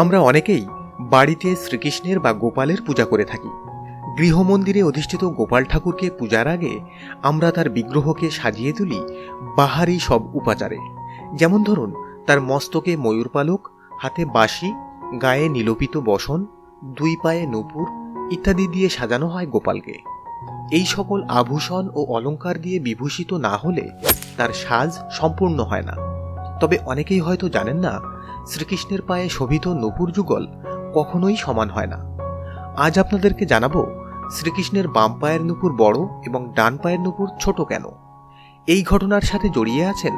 আমরা অনেকেই বাড়িতে শ্রীকৃষ্ণের বা গোপালের পূজা করে থাকি। গৃহমন্দিরে অধিষ্ঠিত গোপাল ঠাকুরকে পূজার আগে আমরা তার বিগ্রহকে সাজিয়ে তুলি বাহারি সব উপাচারে। যেমন ধরুন, তার মস্তকে ময়ূর পালক, হাতে বাঁশি, গায়ে নীলপিত বসন, দুই পায়ে নূপুর ইত্যাদি দিয়ে সাজানো হয় গোপালকে। এই সকল আভূষণ ও অলংকার দিয়ে বিভূষিত না হলে তার সাজ সম্পূর্ণ হয় না। তবে অনেকেই হয়তো জানেন না শ্রীকৃষ্ণের পায়ে শোভিত নপুর যুগল কখনোই সমান হয় না। আজ আপনাদেরকে জানাব শ্রীকৃষ্ণের বাম পায়ের নূপুর বড় এবং ডান পায়ের নূপুর ছোট কেন? এই ঘটনার সাথে জড়িয়ে আছেন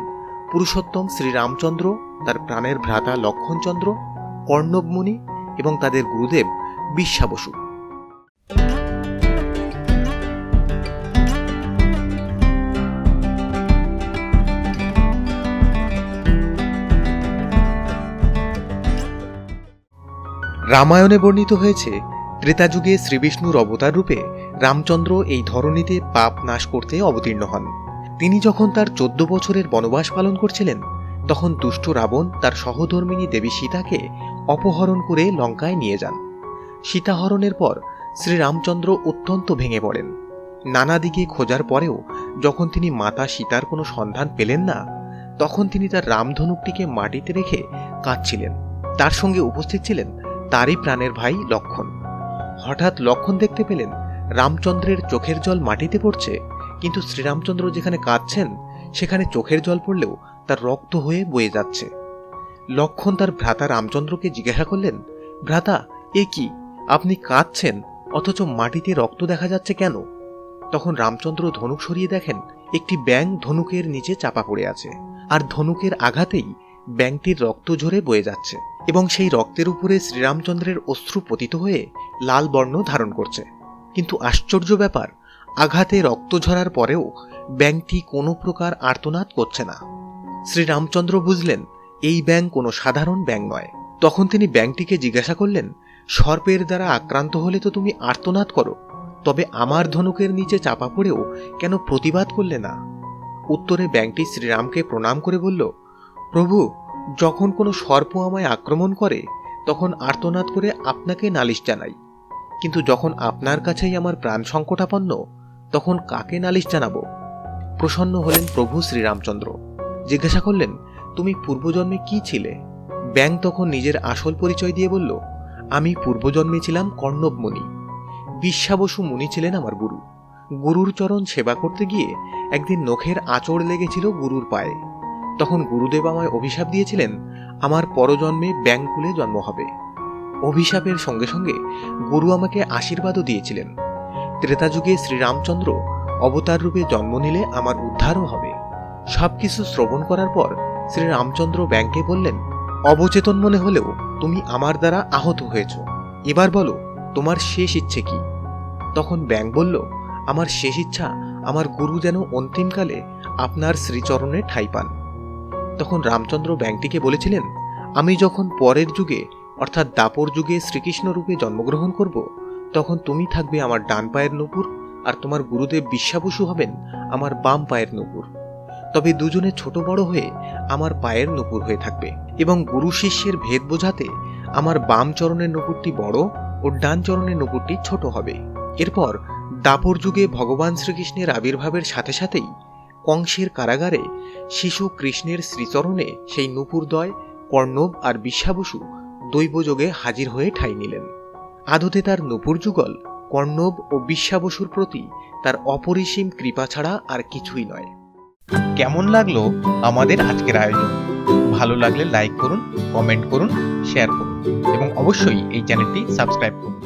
পুরুষোত্তম শ্রীরামচন্দ্র, তার প্রাণের ভ্রাতা লক্ষণচন্দ্র কর্ণবমুনি এবং তাদের গুরুদেব বিশ্বাবসু রামায়ণে বর্ণিত হয়েছে ত্রেতাযুগে শ্রীবিষ্ণুর অবতার রূপে রামচন্দ্র এই ধরনীতে পাপ নাশ করতে অবতীর্ণ হন। তিনি যখন তার চোদ্দ বছরের বনবাস পালন করছিলেন, তখন দুষ্ট রাবণ তার সহধর্মিনী দেবী সীতাকে অপহরণ করে লঙ্কায় নিয়ে যান। সীতাহরণের পর শ্রীরামচন্দ্র অত্যন্ত ভেঙে পড়েন। নানা দিকে খোঁজার পরেও যখন তিনি মাতা সীতার কোনো সন্ধান পেলেন না, তখন তিনি তার রামধনুকটিকে মাটিতে রেখে কাঁদছিলেন। তার সঙ্গে উপস্থিত ছিলেন তারই প্রাণের ভাই লক্ষণ। হঠাৎ লক্ষণ দেখতে পেলেন, রামচন্দ্রের চোখের জল মাটিতে পড়ছে, কিন্তু শ্রীরামচন্দ্র যেখানে কাঁদছেন, সেখানে চোখের জল পড়লেও তার রক্ত হয়ে বয়ে যাচ্ছে। লক্ষণ তার ভ্রাতা রামচন্দ্রকে জিজ্ঞাসা করলেন, ভ্রাতা, এ কি? আপনি কাঁদছেন, অথচ মাটিতে রক্ত দেখা যাচ্ছে কেন? তখন রামচন্দ্র ধনুক সরিয়ে দেখেন, একটি ব্যাং ধনুকের নিচে চাপা পড়ে আছে, আর ধনুকের আঘাতেই ব্যাংটির রক্ত ঝরে বয়ে যাচ্ছে। এবং সেই রক্তের উপরে শ্রীরামচন্দ্রের অশ্রু পতিত হয়ে লাল বর্ণ ধারণ করছে। কিন্তু আশ্চর্য ব্যাপার, আঘাতে রক্ত ঝরার পরেও ব্যাংকটি কোনো প্রকার আর্তনাদ করছে না। শ্রীরামচন্দ্র বুঝলেন, এই ব্যাং কোনো সাধারণ ব্যাং নয়। তখন তিনি ব্যাংকটিকে জিজ্ঞাসা করলেন, সর্পের দ্বারা আক্রান্ত হলে তো তুমি আর্তনাদ করো, তবে আমার ধনুকের নিচে চাপা পড়েও কেন প্রতিবাদ করলে না? উত্তরে ব্যাংকটি শ্রীরামকে প্রণাম করে বলল, প্রভু যখন কোনো সর্প আমায় আক্রমণ করে, তখন আর্তনাদ করে আপনাকে নালিশ জানাই। কিন্তু যখন আপনার কাছেই আমার প্রাণ সংকটাপন্ন, তখন কাকে নালিশ জানাব? প্রসন্ন হলেন প্রভু শ্রীরামচন্দ্র। জিজ্ঞাসা করলেন, তুমি পূর্বজন্মে কি ছিলে? ব্যাং তখন নিজের আসল পরিচয় দিয়ে বলল, আমি পূর্বজন্মে ছিলাম কর্ণব মুনি। বিশ্বাবসু মুনি ছিলেন আমার গুরু। গুরুর চরণ সেবা করতে গিয়ে একদিন নখের আঁচড় লেগেছিল গুরুর পায়ে। তখন গুরুদেব আমায় অভিশাপ দিয়েছিলেন, আমার পরজন্মে ব্যাংকুলে জন্ম হবে। অভিশাপের সঙ্গে সঙ্গে গুরু আমাকে আশীর্বাদও দিয়েছিলেন। ত্রেতাযুগে শ্রীরামচন্দ্র অবতার রূপে জন্ম নিলে আমার উদ্ধারও হবে। সবকিছু শ্রবণ করার পর শ্রীরামচন্দ্র ব্যাংকে বললেন, অবচেতন মনে হলেও তুমি আমার দ্বারা আহত হয়েছ। এবার বলো, তোমার শেষ ইচ্ছে কি? তখন ব্যাং বলল, আমার শেষ ইচ্ছা, আমার গুরু যেন অন্তিমকালে আপনার শ্রীচরণে ঠাই পান। তখন রামচন্দ্র ব্যাংকটিকে বলেছিলেন, আমি যখন পরের যুগে, অর্থাৎ দাপর যুগে শ্রীকৃষ্ণ রূপে জন্মগ্রহণ করব, তখন তুমি থাকবে আমার ডান পায়ের নূপুর আর তোমার গুরুদেব বিশ্বাবসু হবেন আমার বাম পায়ের নূপুর। তবে দুজনে ছোট বড় হয়ে আমার পায়ের নূপুর হয়ে থাকবে এবং গুরু শিষ্যের ভেদ বোঝাতে আমার বাম চরণের নূপুরটি বড় ও ডান চরণের নূপুরটি ছোট হবে। এরপর দাপর যুগে ভগবান শ্রীকৃষ্ণের আবির্ভাবের সাথে সাথেই কংসের কারাগারে শিশু কৃষ্ণের শ্রীচরণে সেই নূপুরদয়, কর্ণব আর বিশ্বাবসু দৈবযোগে হাজির হয়ে ঠাঁই নিলেন। আদতে তার নূপুর যুগল, কর্ণব ও বিশ্বাবসুর প্রতি তার অপরিসীম কৃপা ছাড়া আর কিছুই নয়। কেমন লাগল আমাদের আজকের আয়োজন? ভালো লাগলে লাইক করুন, কমেন্ট করুন, শেয়ার করুন এবং অবশ্যই এই চ্যানেলটি সাবস্ক্রাইব করুন।